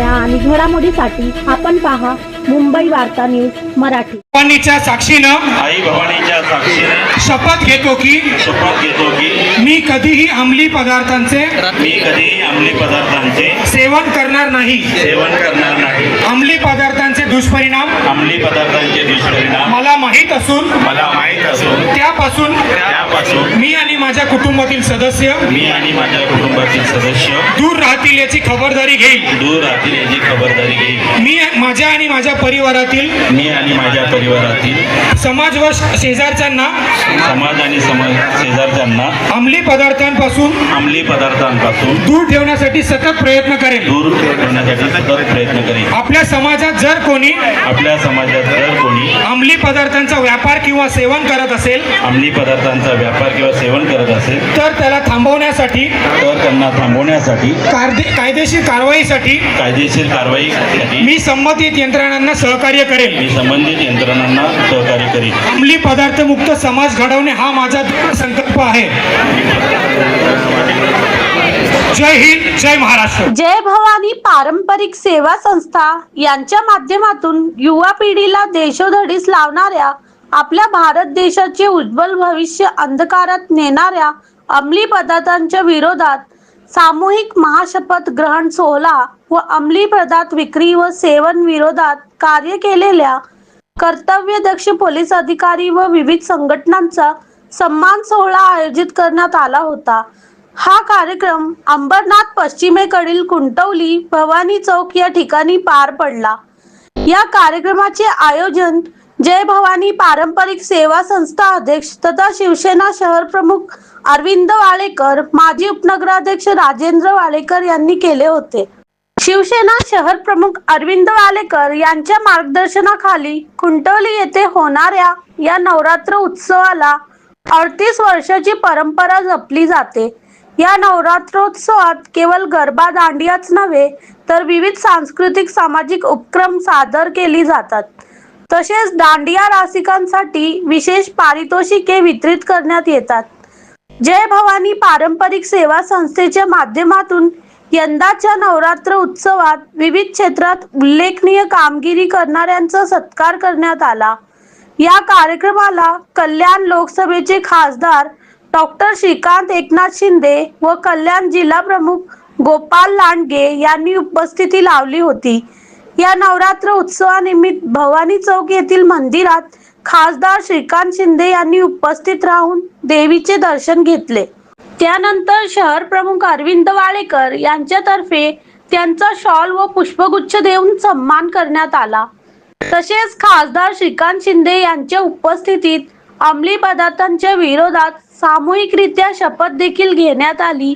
now. बातम्या आणि घडामोडीसाठी आपण पहा मुंबई वार्ता न्यूज मराठी. भवानीच्या साक्षीनं आई भवानीच्या साक्षीने शपथ घेतो की शपथ घेतो की मी कधीही अंमली पदार्थांचे मी कधीही अंमली पदार्थांचे सेवन करणार नाही. सेवन करणार नाही. अंमली पदार्थांचे दुष्परिणाम अंमली पदार्थांचे दुष्परिणाम मला माहीत असून मला माहीत असून त्यापासून त्यापासून मी आणि माझ्या कुटुंबातील सदस्य मी आणि माझ्या कुटुंबातील सदस्य दूर राहतील याची खबरदारी घेईल. दूर राहतील याची खबरदारी घेईल मी माझ्या आणि माझ्या परिवारातील मी आणि माझ्या परिवारातील समाज व शेजारच्यांना समाज आणि समाज शेजारच्यांना अंमली पदार्थांपासून अंमली पदार्थांपासून दूर ठेवण्यासाठी सतत प्रयत्न करेल दूर ठेवण्यासाठी सतत प्रयत्न करेल आपल्या समाजात जर कोणी आपल्या समाजात जर कोणी अंमली पदार्थांचा व्यापार किंवा सेवन करत असेल अंमली पदार्थांचा व्यापार किंवा सेवन करत असेल तर त्याला थांबवण्यासाठी तर त्यांना थांबवण्यासाठी कायदे- कायदेशीर कारवाईसाठी कायदेशीर कारवाईसाठी मी संबंधित यंत्रणांना सहकार्य करेल मी संबंधित यंत्रणांना सहकार्य करीन. अंमली पदार्थ मुक्त समाज घडवणे हा माझा संकल्प आहे. जय हिंद जय महाराष्ट्र. जय भवानी पारंपरिक सेवा संस्था यांच्या माध्यमातून युवा पिढीला देशोधडीस लावणाऱ्या आपल्या भारत देशाचे उज्ज्वल भविष्य अंधकारात नेणाऱ्या अंमली पदार्थांच्या विरोधात सामूहिक महाशपथ ग्रहण सोहळा व अंमली पदार्थ विक्री व सेवन विरोधात कार्य केलेल्या कर्तव्यदक्ष पोलीस अधिकारी व विविध संघटनांचा सन्मान सोहळा आयोजित करण्यात आला होता. हा कार्यक्रम अंबरनाथ पश्चिमेकडील कुंटवली भवानी चौक या ठिकाणी पार पडला. या कार्यक्रमाचे आयोजन जय भवानी पारंपरिक सेवा संस्था अध्यक्ष तथा शिवसेना शहर प्रमुख अरविंद वाळेकर माजी उपनगराध्यक्ष राजेंद्र वाळेकर यांनी केले होते. शिवसेना शहर प्रमुख अरविंद वालेकर यांच्या मार्गदर्शनाखाली खुंटवली येथे होणाऱ्या या नवरात्र उत्सवाला अडतीस वर्षाची परंपरा जपली जाते. या नवरात्रोत्सवात केवळ गरबा दांडियाच नव्हे तर विविध सांस्कृतिक सामाजिक उपक्रम सादर केली जातात. तसेच दांडिया रासिकांसाठी विशेष पारितोषिके वितरित करण्यात येतात. जय भवानी पारंपरिक सेवा संस्थेच्या माध्यमातून यंदाच्या नवरात्र उत्सवात विविध क्षेत्रात उल्लेखनीय कामगिरी करणाऱ्यांचा सत्कार करण्यात आला. या कार्यक्रमाला कल्याण लोकसभेचे खासदार डॉक्टर श्रीकांत एकनाथ शिंदे व कल्याण जिल्हा प्रमुख गोपाल लांडगे यांनी उपस्थिती लावली होती. या नवरात्र उत्सवानिमित्त भवानी चौक येथील मंदिरात खासदार श्रीकांत शिंदे यांनी उपस्थित राहून देवीचे दर्शन घेतले. त्यानंतर शहर प्रमुख अरविंद वाळेकर यांच्यातर्फे त्यांचा शॉल व पुष्पगुच्छ देऊन सन्मान करण्यात आला. तसेच खासदार श्रीकांत शिंदे यांच्या उपस्थितीत अंमली पदार्थांच्या विरोधात सामूहिकरित्या शपथ देखील घेण्यात आली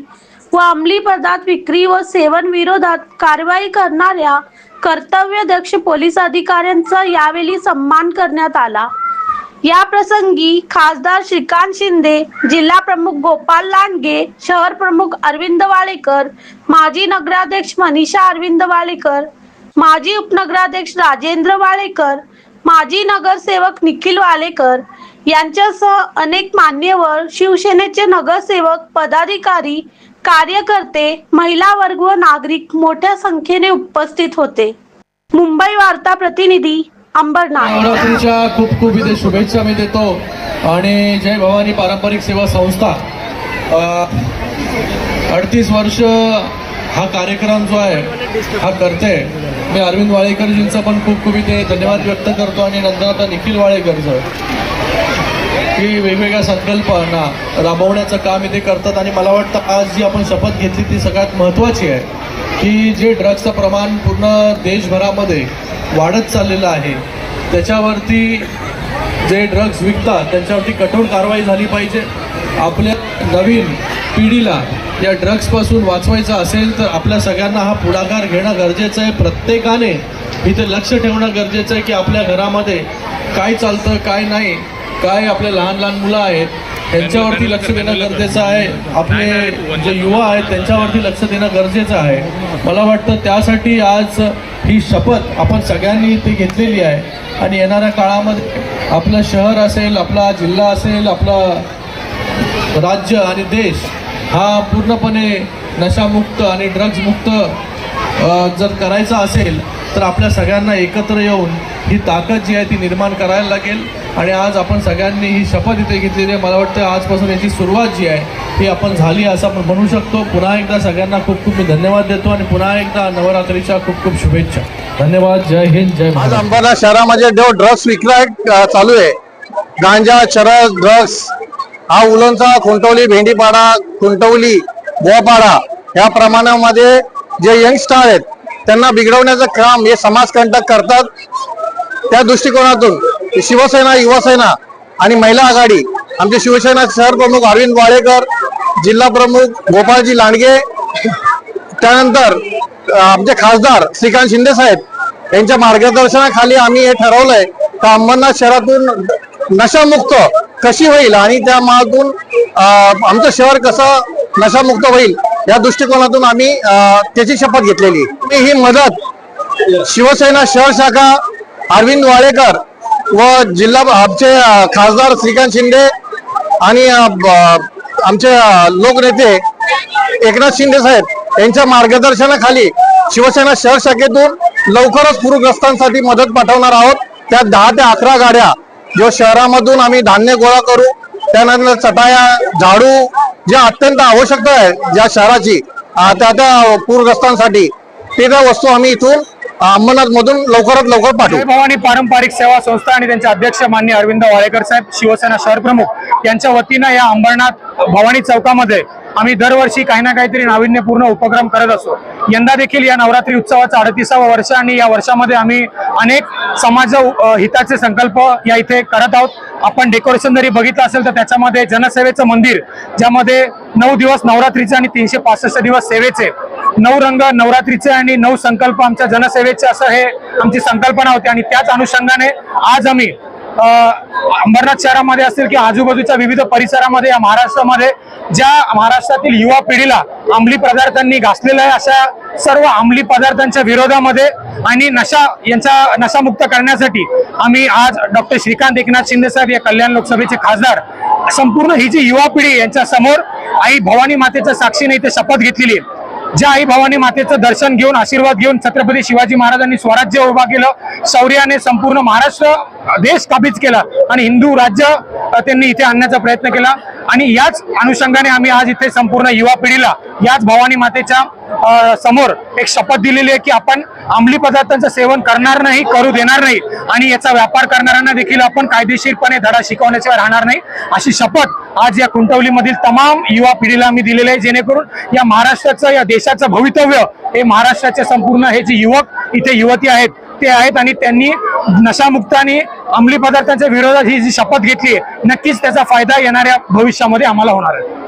व अंमली पदार्थ विक्री व सेवन विरोधात कारवाई करणाऱ्या कर्तव्यदक्ष पोलीस अधिकाऱ्यांचा यावेळी सन्मान करण्यात आला. या प्रसंगी खासदार श्रीकांत शिंदे जिल्हा प्रमुख गोपाल लांडगे शहर प्रमुख अरविंद वाळेकर माजी नगराध्यक्ष मनीषा अरविंद वाळेकर माजी उपनगराध्यक्ष राजेंद्र वाळेकर माजी नगरसेवक निखिल वालेकर यांच्यासह अनेक मान्यवर शिवसेनेचे नगरसेवक पदाधिकारी कार्यकर्ते महिला वर्ग व नागरिक मोठ्या संख्येने उपस्थित होते. मुंबई वार्ता प्रतिनिधी अंबरनाथ नवरात्रीच्या खूप खूप इथे शुभेच्छा मी देतो. आणि जय भवानी पारंपरिक सेवा संस्था. अडतीस वर्ष हा कार्यक्रम जो आहे हा करते. मी अरविंद वाळेकरजींचा पण खूप खूप इथे धन्यवाद व्यक्त करतो आणि नंतर आता निखिल वाळेकरचं. की वेगवेगळ्या संकल्पना राबवण्याचं काम इथे करतात. आणि मला वाटतं आज जी आपण शपथ घेतली ती सगळ्यात महत्त्वाची आहे की जे ड्रग्सचं प्रमाण पूर्ण देशभरामध्ये वाढत चाललेलं आहे त्याच्यावरती जे ड्रग्स विकतात त्यांच्यावरती कठोर कारवाई झाली पाहिजे. आपल्या नवीन पिढीला या ड्रग्सपासून वाचवायचं असेल तर आपल्या सगळ्यांना हा पुढाकार घेणं गरजेचं आहे. प्रत्येकाने इथे लक्ष ठेवणं गरजेचं आहे की आपल्या घरामध्ये काय चालतं काय नाही. काय आपले लहान लहान मुलं आहेत त्यांच्यावरती लक्ष देणं गरजेचं आहे. आपले जे युवा आहेत त्यांच्यावरती लक्ष देणं गरजेचं आहे. मला वाटतं त्यासाठी आज ही शपथ आपण सगळ्यांनी ती घेतलेली आहे. आणि येणाऱ्या काळामध्ये आपलं शहर असेल आपला जिल्हा असेल आपला राज्य आणि देश हा पूर्णपणे नशामुक्त आणि ड्रग्जमुक्त जर करायचा असेल तर आपल्या सगळ्यांना एकत्र येऊन ही ताकद जी आहे ती निर्माण करायला लागेल. आणि आज आपण सगळ्यांनी ही शपथ इथे घेतलेली आहे. मला वाटतं आजपासून याची सुरुवात जी आहे ही आपण झाली असं आपण म्हणू शकतो. पुन्हा एकदा सगळ्यांना खूप खूप धन्यवाद देतो आणि पुन्हा एकदा नवरात्रीच्या खूप खूप शुभेच्छा. धन्यवाद. जय हिंद जय आज अंबाला शहरामध्ये जो ड्रग्स विक्राय चालू आहे. गांजा चरस ड्रग्स हा उलंचा खुंटवली भेंडीपाडा खुंटवली बोपाडा या प्रमाणामध्ये जे यंगस्टार आहेत त्यांना बिघडवण्याचं काम हे समाजकंटक करतात. त्या दृष्टिकोनातून शिवसेना युवासेना आणि महिला आघाडी. आमचे शिवसेना शहर प्रमुख अरविंद वाडेकर जिल्हा प्रमुख गोपाळजी लांडगे त्यानंतर आमचे खासदार श्रीकांत शिंदे साहेब यांच्या मार्गदर्शनाखाली आम्ही हे ठरवलंय का अंबरनाथ शहरातून नशामुक्त कशी होईल आणि त्या मागून आमचं शहर कसं नशामुक्त होईल या दृष्टिकोनातून आम्ही त्याची शपथ घेतलेली. ही मदत शिवसेना शहर शाखा अरविंद वाडेकर व जिल्हा आमचे खासदार श्रीकांत शिंदे आणि आमचे लोकनेते एकनाथ शिंदे साहेब यांच्या मार्गदर्शनाखाली शिवसेना शहर शाखेतून लवकरच पूरग्रस्तांसाठी मदत पाठवणार आहोत. त्या दहा ते अकरा गाड्या जो शहरामधून आम्ही धान्य गोळा करू त्यानंतर चटाया झाडू ज्या अत्यंत आवश्यकता आहे ज्या शहराची त्या त्या पूरग्रस्तांसाठी ते त्या वस्तू आम्ही इथून अंबरनाथ मधून लवकरात लवकर पाठवू. भवानी पारंपरिक सेवा संस्था आणि त्यांचे अध्यक्ष मान्य अरविंद वाळेकर साहेब शिवसेना शहर प्रमुख यांच्या वतीनं या अंबरनाथ भवानी चौकामध्ये आम्ही दरवर्षी काही ना काहीतरी नाविन्यपूर्ण उपक्रम करत असतो. यंदा देखील या नवरात्री उत्सवाचा अडतीसावं वर्ष आणि या वर्षामध्ये आम्ही अनेक समाज हिताचे संकल्प या इथे करत आहोत. आपण डेकोरेशन जरी बघितलं असेल तर त्याच्यामध्ये जनसेवेचं मंदिर ज्यामध्ये नऊ दिवस नवरात्रीचे आणि तीनशे पासष्ट दिवस सेवेचे नऊ रंग नवरात्रीचे आणि नऊ संकल्प आमच्या जनसेवेचे असं हे आमची संकल्पना होती. आणि त्याच अनुषंगाने आज आम्ही अंबरनाथ शहरामध्ये असतील किंवा आजूबाजूच्या विविध परिसरामध्ये या महाराष्ट्रामध्ये ज्या महाराष्ट्रातील युवा पिढीला अंमली पदार्थांनी घासलेलं आहे अशा सर्व अंमली पदार्थांच्या विरोधामध्ये आणि नशा यांचा नशामुक्त करण्यासाठी आम्ही आज डॉक्टर श्रीकांत एकनाथ शिंदे साहेब या कल्याण लोकसभेचे खासदार संपूर्ण ही जी युवा पिढी यांच्या समोर आई भवानी मातेच्या साक्षीने इथे शपथ घेतलेली आहे. ज्या आई भवानी मातेचं दर्शन घेऊन आशीर्वाद घेऊन छत्रपती शिवाजी महाराजांनी स्वराज्य उभा केलं शौर्याने संपूर्ण महाराष्ट्र देश काबीज केला आणि हिंदू राज्य त्यांनी इथे आणण्याचा प्रयत्न केला. आणि याच अनुषंगाने आम्ही आज इथे संपूर्ण युवा पिढीला याच भवानी मातेच्या समोर एक शपथ दिलेली आहे की आपण अंमली पदार्थांचं सेवन करणार नाही करू देणार नाही. आणि याचा व्यापार करणाऱ्यांना देखील आपण कायदेशीरपणे धडा शिकवण्याशिवाय राहणार नाही. अशी शपथ आज या कुंटवलीमधील तमाम युवा पिढीला आम्ही दिलेली आहे जेणेकरून या महाराष्ट्राचं या देशाचं भवितव्य हे महाराष्ट्राचे संपूर्ण हे जे युवक इथे युवती आहेत ते आहेत आणि त्यांनी नशामुक्त आणि अंमली पदार्थांच्या विरोधात ही जी शपथ घेतली आहे नक्कीच त्याचा फायदा येणाऱ्या भविष्यामध्ये आम्हाला होणार आहे.